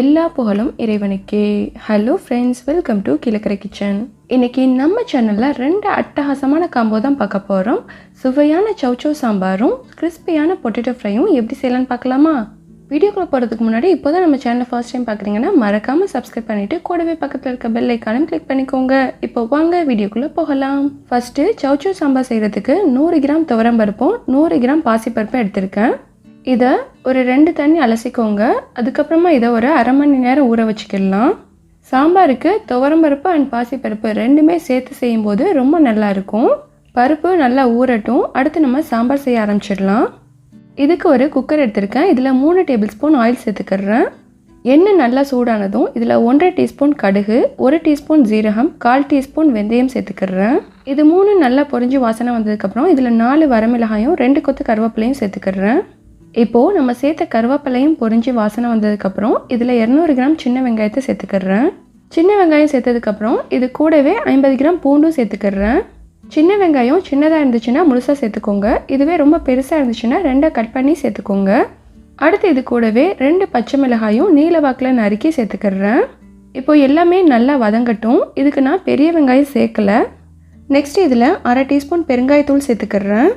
எல்லா புகழும் இறைவனுக்கே. Hello friends welcome to Kilakarai kitchen இன்னைக்கு நம்ம சேனலில் ரெண்டு அட்டகாசமான காம்போ தான் பார்க்க போகிறோம் சுவையான சௌச்சோ சாம்பாரும் கிறிஸ்பியான பொட்டேட்டோ ஃப்ரையும் எப்படி செய்யலான்னு பார்க்கலாமா? வீடியோக்குள்ளே போகிறதுக்கு முன்னாடி இப்போ தான் நம்ம சேனலை ஃபர்ஸ்ட் டைம் பார்க்குறீங்கன்னா மறக்காமல் சப்ஸ்கிரைப் பண்ணிவிட்டு கூடவே பக்கத்தில் இருக்க பெல் ஐக்கானும் கிளிக் பண்ணிக்கோங்க. இப்போ வாங்க வீடியோக்குள்ளே போகலாம். ஃபஸ்ட்டு சௌச்சோ சாம்பார் செய்கிறதுக்கு நூறு கிராம் துவரம் பருப்பும் நூறு கிராம் பாசிப்பருப்பும் எடுத்திருக்கேன். இதை ஒரு ரெண்டு தண்ணி அலசிக்கோங்க. அதுக்கப்புறமா இதை ஒரு அரை மணி நேரம் ஊற வச்சுக்கிடலாம். சாம்பாருக்கு துவரம்பருப்பு அண்ட் பாசிப்பருப்பு ரெண்டுமே சேர்த்து செய்யும்போது ரொம்ப நல்லாயிருக்கும் பருப்பு நல்லா ஊறட்டும். அடுத்து நம்ம சாம்பார் செய்ய ஆரம்பிச்சிடலாம். இதுக்கு ஒரு குக்கர் எடுத்திருக்கேன். இதில் மூணு டேபிள் ஸ்பூன் ஆயில் சேர்த்துக்கிறேன். எண்ணெய் நல்லா சூடானதும் இதில் ஒன்றரை டீஸ்பூன் கடுகு ஒரு டீஸ்பூன் ஜீரகம் கால் டீஸ்பூன் வெந்தயம் சேர்த்துக்கிறேன். இது மூணு நல்லா பொரிஞ்சு வாசனை வந்ததுக்கப்புறம் இதில் நாலு வரமிளகாயும் ரெண்டு கொத்து கருவேப்பிலையும் சேர்த்துக்கிறேன். இப்போது நம்ம சேர்த்த கருவேப்பிலையும் பொரிஞ்சு வாசனை வந்ததுக்கப்புறம் இதில் இரநூறு கிராம் சின்ன வெங்காயத்தை சேர்த்துக்கிறேன். சின்ன வெங்காயம் சேர்த்ததுக்கப்புறம் இது கூடவே ஐம்பது கிராம் பூண்டும் சேர்த்துக்கிறேன். சின்ன வெங்காயம் சின்னதாக இருந்துச்சுன்னா முழுசாக சேர்த்துக்கோங்க. இதுவே ரொம்ப பெருசாக இருந்துச்சுன்னா ரெண்டாக கட் பண்ணி சேர்த்துக்கோங்க. அடுத்து இது கூடவே ரெண்டு பச்சை மிளகாயும் நீல வாக்கில் நறுக்கி சேர்த்துக்கிறேன். இப்போ எல்லாமே நல்லா வதங்கட்டும். இதுக்கு நான் பெரிய வெங்காயம் சேர்க்கலை. நெக்ஸ்ட் இதில் அரை டீஸ்பூன் பெருங்காயத்தூள் சேர்த்துக்கிறேன்.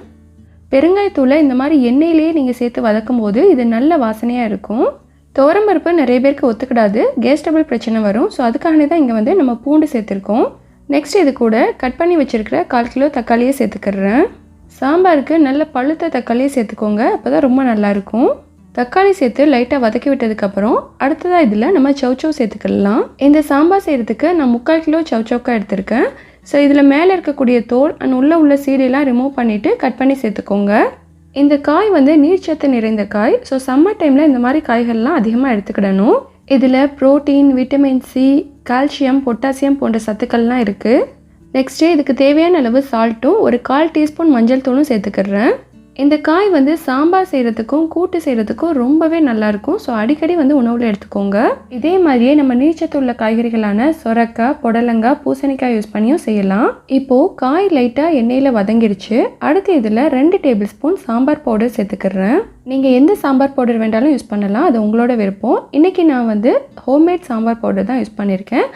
பெருங்காயத்தூளை இந்த மாதிரி எண்ணெயிலேயே நீங்கள் சேர்த்து வதக்கும் போது இது நல்ல வாசனையாக இருக்கும். துவரம்பருப்பு நிறைய பேருக்கு ஒத்துக்கிடாது. கேஸ் டபுள் பிரச்சனை வரும். ஸோ அதுக்காக தான் இங்கே வந்து நம்ம பூண்டு சேர்த்துருக்கோம். நெக்ஸ்ட் இது கூட கட் பண்ணி வச்சுருக்கிற கால் கிலோ தக்காளியை சேர்த்துக்கிறேன். சாம்பாருக்கு நல்ல பழுத்த தக்காளியை சேர்த்துக்கோங்க. அப்போ தான் ரொம்ப நல்லாயிருக்கும் தக்காளி சேர்த்து லைட்டாக வதக்கி விட்டதுக்கப்புறம் அடுத்ததாக இதில் நம்ம சவுச்சவ் சேர்த்துக்கலாம். இந்த சாம்பார் செய்கிறதுக்கு நான் முக்கால் கிலோ சவுச்சவுக்காக எடுத்திருக்கேன். ஸோ இதில் மேலே இருக்கக்கூடிய தோல் அண்ட் உள்ளே உள்ள சீடையெல்லாம் ரிமூவ் பண்ணிவிட்டு கட் பண்ணி சேர்த்துக்கோங்க. இந்த காய் வந்து நீர்ச்சத்து நிறைந்த காய். ஸோ சம்மர் டைமில் இந்த மாதிரி காய்கள்லாம் அதிகமாக எடுத்துக்கிடணும். இதில் protein vitamin C calcium potassium போன்ற சத்துக்கள்லாம் இருக்குது நெக்ஸ்ட்டு இதுக்கு தேவையான அளவு சால்ட்டும் ஒரு கால் டீஸ்பூன் மஞ்சள் தூளும் சேர்த்துக்கிடுறேன் இந்த காய் வந்து சாம்பார் செய்கிறதுக்கும் கூட்டு செய்கிறதுக்கும் ரொம்பவே நல்லாயிருக்கும் ஸோ அடிக்கடி வந்து உணவில் எடுத்துக்கோங்க. இதே மாதிரியே நம்ம நீச்சத்துள்ள காய்கறிகளான சொரக்காய் புடலங்காய் பூசணிக்காய் யூஸ் பண்ணியும் செய்யலாம். இப்போது காய் லைட்டாக எண்ணெயில் வதங்கிடுச்சு அடுத்து இதில் ரெண்டு டேபிள் ஸ்பூன் சாம்பார் பவுடர் சேர்த்துக்கிறேன். நீங்கள் எந்த சாம்பார் பவுடர் வேண்டாலும் யூஸ் பண்ணலாம். அது உங்களோட விருப்பம். இன்றைக்கி நான் வந்து ஹோம்மேட் சாம்பார் பவுடர் தான் யூஸ் பண்ணியிருக்கேன்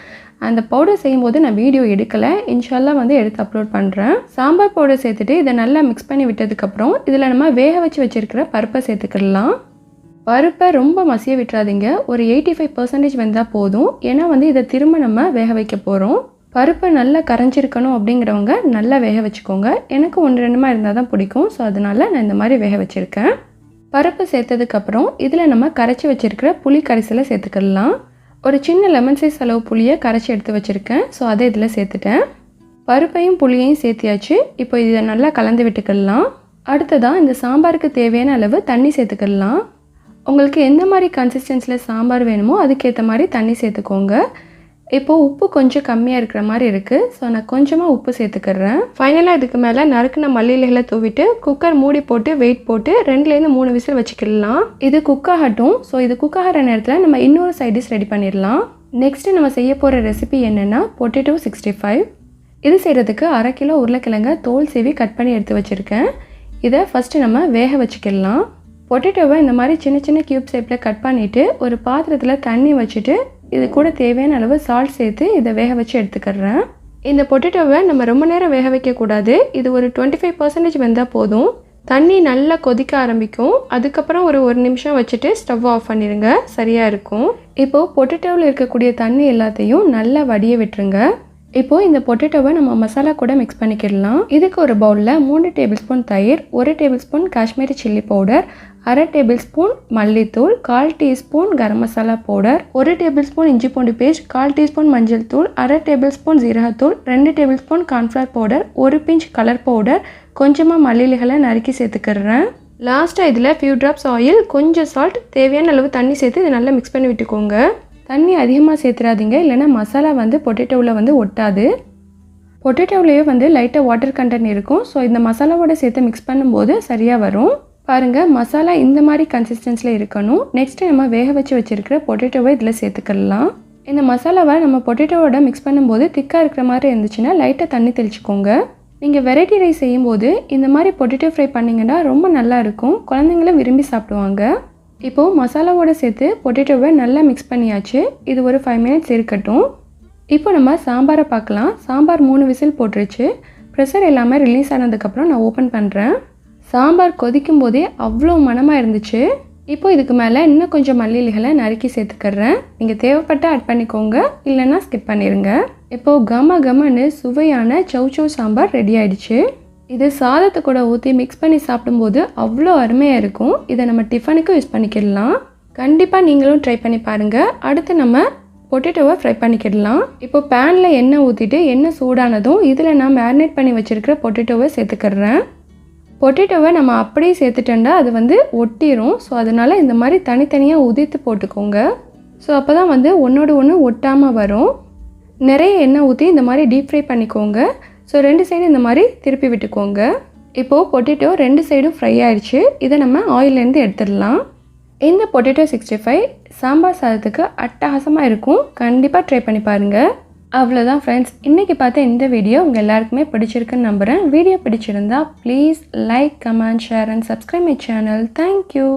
அந்த பவுடர் செய்யும்போது நான் வீடியோ எடுக்கலை. இன்ஷால்லாம் வந்து எடுத்து அப்லோட் பண்ணுறேன் சாம்பார் பவுடர் சேர்த்துட்டு இதை நல்லா மிக்ஸ் பண்ணி விட்டதுக்கப்புறம் இதில் நம்ம வேக வச்சு வச்சுருக்கிற பருப்பை சேர்த்துக்கிடலாம். பருப்பை ரொம்ப மசிய விட்டுறாதீங்க. ஒரு எயிட்டி ஃபைவ் பர்சன்டேஜ் வந்தால் போதும். ஏன்னா வந்து இதை திரும்ப நம்ம வேக வைக்க போகிறோம் பருப்பை நல்லா கரைஞ்சிருக்கணும் அப்படிங்கிறவங்க நல்லா வேக வச்சுக்கோங்க. எனக்கு ஒன்று ரெண்டுமா இருந்தால் தான் பிடிக்கும். ஸோ அதனால் நான் இந்த மாதிரி வேக வச்சுருக்கேன். பருப்பு சேர்த்ததுக்கப்புறம் இதில் நம்ம கரைச்சி வச்சுருக்கிற புளி கரைசலை சேர்த்துக்கிடலாம். ஒரு சின்ன லெமன் சைஸ் அளவு புளியை கரைச்சி எடுத்து வச்சுருக்கேன். ஸோ அதை இதில் சேர்த்துட்டேன். பருப்பையும் புளியையும் சேர்த்தியாச்சு. இப்போ இதை நல்லா கலந்து விட்டுக்கிடலாம் அடுத்ததாக இந்த சாம்பாருக்கு தேவையான அளவு தண்ணி சேர்த்துக்கிடலாம் உங்களுக்கு எந்த மாதிரி கன்சிஸ்டன்சியில் சாம்பார் வேணுமோ அதுக்கேற்ற மாதிரி தண்ணி சேர்த்துக்கோங்க. இப்போது உப்பு கொஞ்சம் கம்மியாக இருக்கிற மாதிரி இருக்குது ஸோ நான் கொஞ்சமாக உப்பு சேர்த்துக்கிறேன். ஃபைனலாக இதுக்கு மேலே நறுக்குன மல்லியிலைகளை தூவிட்டு குக்கர் மூடி போட்டு வெயிட் போட்டு ரெண்டுலேருந்து மூணு விசில் வச்சுக்கலாம். இது குக் ஆகட்டும். ஸோ இது குக் ஆகிற நேரத்தில் நம்ம இன்னொரு சைட் டிஷ் ரெடி பண்ணிடலாம். நெக்ஸ்ட்டு நம்ம செய்ய போகிற ரெசிபி என்னென்னா பொட்டேட்டோ சிக்ஸ்டி ஃபைவ் இது செய்கிறதுக்கு அரை கிலோ உருளைக்கிழங்க தோல் சீவி கட் பண்ணி எடுத்து வச்சுருக்கேன். இதை ஃபஸ்ட்டு நம்ம வேக வச்சுக்கலாம். பொட்டேட்டோவை இந்த மாதிரி சின்ன சின்ன க்யூப் ஷேப்பில் கட் பண்ணிவிட்டு ஒரு பாத்திரத்தில் தண்ணி வச்சுட்டு இது கூட தேவையான அளவு சால்ட் சேர்த்து இதை வேக வச்சு எடுத்துக்கிறேன். இந்த பொட்டேட்டோவை நம்ம ரொம்ப நேரம் வேக வைக்கக்கூடாது இது ஒரு டுவெண்ட்டி ஃபைவ் பர்சன்டேஜ் வெந்தால் போதும். தண்ணி நல்லா கொதிக்க ஆரம்பிக்கும். அதுக்கப்புறம் ஒரு ஒரு நிமிஷம் வச்சுட்டு ஸ்டவ் ஆஃப் பண்ணிடுங்க சரியாக இருக்கும். இப்போது பொட்டேட்டோவில் இருக்கக்கூடிய தண்ணி எல்லாத்தையும் நல்லா வடிய விட்டுருங்க. இப்போது இந்த பொட்டேட்டோவை நம்ம மசாலா கூட மிக்ஸ் பண்ணிக்கிடலாம். இதுக்கு ஒரு பவுலில் மூணு டேபிள் ஸ்பூன் தயிர் ஒரு tablespoon Kashmiri chilli powder அரை டேபிள் ஸ்பூன் மல்லித்தூள் கால் டீஸ்பூன் கரம் மசாலா பவுடர் ஒரு டேபிள் ஸ்பூன் இஞ்சி பூண்டு பேஸ்ட் கால் டீஸ்பூன் மஞ்சள் தூள் அரை டேபிள் ஸ்பூன் ஜீரகத்தூள் ரெண்டு டேபிள் ஸ்பூன் கார்ன்ஃப்ளவர் பவுடர் ஒரு பிஞ்ச் கலர் பவுடர். கொஞ்சமாக மல்லிலைகளை நறுக்கி சேர்த்துக்கிறேன். லாஸ்ட்டாக இதில் ஃபியூ ட்ராப்ஸ் ஆயில் கொஞ்சம் சால்ட் தேவையான அளவு தண்ணி சேர்த்து இதை நல்லா மிக்ஸ் பண்ணி விட்டுக்கோங்க. தண்ணி அதிகமாக சேர்த்துறாதீங்க இல்லைன்னா மசாலா வந்து பொட்டேட்டோவில் வந்து ஒட்டாது. பொட்டேட்டோவிலேயே வந்து லைட்டாக வாட்டர் கண்டென்ட் இருக்கும் ஸோ இந்த மசாலாவோட சேர்த்து மிக்ஸ் பண்ணும்போது சரியாக வரும். பாருங்கள் மசாலா இந்த மாதிரி கன்சிஸ்டன்ஸில் இருக்கணும். நெக்ஸ்ட்டு நம்ம வேக வச்சு வச்சுருக்கிற பொட்டேட்டோவை இதில் சேர்த்துக்கலாம். இந்த மசாலாவை நம்ம பொட்டேட்டோவோட மிக்ஸ் பண்ணும்போது திக்காக இருக்கிற மாதிரி இருந்துச்சுன்னா லைட்டாக தண்ணி தெளிச்சுக்கோங்க. நீங்கள் வெரைட்டி ரைஸ் செய்யும்போது இந்த மாதிரி பொட்டேட்டோ ஃப்ரை பண்ணிங்கன்னா ரொம்ப நல்லாயிருக்கும் குழந்தைங்களும் விரும்பி சாப்பிடுவாங்க. இப்போது மசாலாவோட சேர்த்து பொட்டேட்டோவை நல்லா மிக்ஸ் பண்ணியாச்சு. இது ஒரு ஃபைவ் மினிட்ஸ் இருக்கட்டும். இப்போ நம்ம சாம்பாரை பார்க்கலாம். சாம்பார் மூணு விசில் போட்டுருச்சு. ப்ரெஷர் எல்லாமே ரிலீஸ் ஆனதுக்கப்புறம் நான் ஓப்பன் பண்ணுறேன் சாம்பார் கொதிக்கும் போதே அவ்வளோ மணமாக இருந்துச்சு. இப்போ இதுக்கு மேலே இன்னும் கொஞ்சம் மல்லிகைகளை நறுக்கி சேர்த்துக்கிறேன். நீங்கள் தேவைப்பட்ட ஆட் பண்ணிக்கோங்க. இல்லைன்னா ஸ்கிப் பண்ணிடுங்க இப்போது கம கமன்னு சுவையான சௌச்சௌ சாம்பார் ரெடி ஆயிடுச்சு. இது சாதத்தை கூட ஊற்றி மிக்ஸ் பண்ணி சாப்பிடும்போது அவ்வளோ அருமையாக இருக்கும். இதை நம்ம டிஃபனுக்கும் யூஸ் பண்ணிக்கிடலாம். கண்டிப்பாக நீங்களும் ட்ரை பண்ணி பாருங்கள் அடுத்து நம்ம பொட்டேட்டோவை ஃப்ரை பண்ணிக்கிடலாம். இப்போ பேனில் எண்ணெய் ஊற்றிட்டு எண்ணெய் சூடானதும் இதில் நான் மேரினேட் பண்ணி வச்சுருக்கிற பொட்டேட்டோவை சேர்த்துக்கிறேன். பொட்டேட்டோவை நம்ம அப்படியே சேர்த்துட்டோம்னா அது வந்து ஒட்டிடும் ஸோ அதனால் இந்த மாதிரி தனித்தனியாக உதிர்த்து போட்டுக்கோங்க. ஸோ அப்போ தான் வந்து ஒன்றோடு ஒன்று ஒட்டாமல் வரும். நிறைய எண்ணெய் ஊற்றி இந்த மாதிரி டீப் ஃப்ரை பண்ணிக்கோங்க. ஸோ ரெண்டு சைடும் இந்த மாதிரி திருப்பி விட்டுக்கோங்க. இப்போது பொட்டேட்டோ ரெண்டு சைடும் ஃப்ரை ஆயிடுச்சு இதை நம்ம ஆயிலேருந்து எடுத்துடலாம். இந்த பொட்டேட்டோ சிக்ஸ்டி ஃபைவ் சாம்பார் சாதத்துக்கு அட்டகாசமாக இருக்கும். கண்டிப்பாக ட்ரை பண்ணி பாருங்கள் அவ்வளோதான் ஃப்ரெண்ட்ஸ் இன்றைக்கி பார்த்த இந்த வீடியோ உங்கள் எல்லாருக்குமே பிடிச்சிருக்குன்னு நம்புகிறேன் வீடியோ பிடிச்சிருந்தா please like comment share and subscribe my channel thank you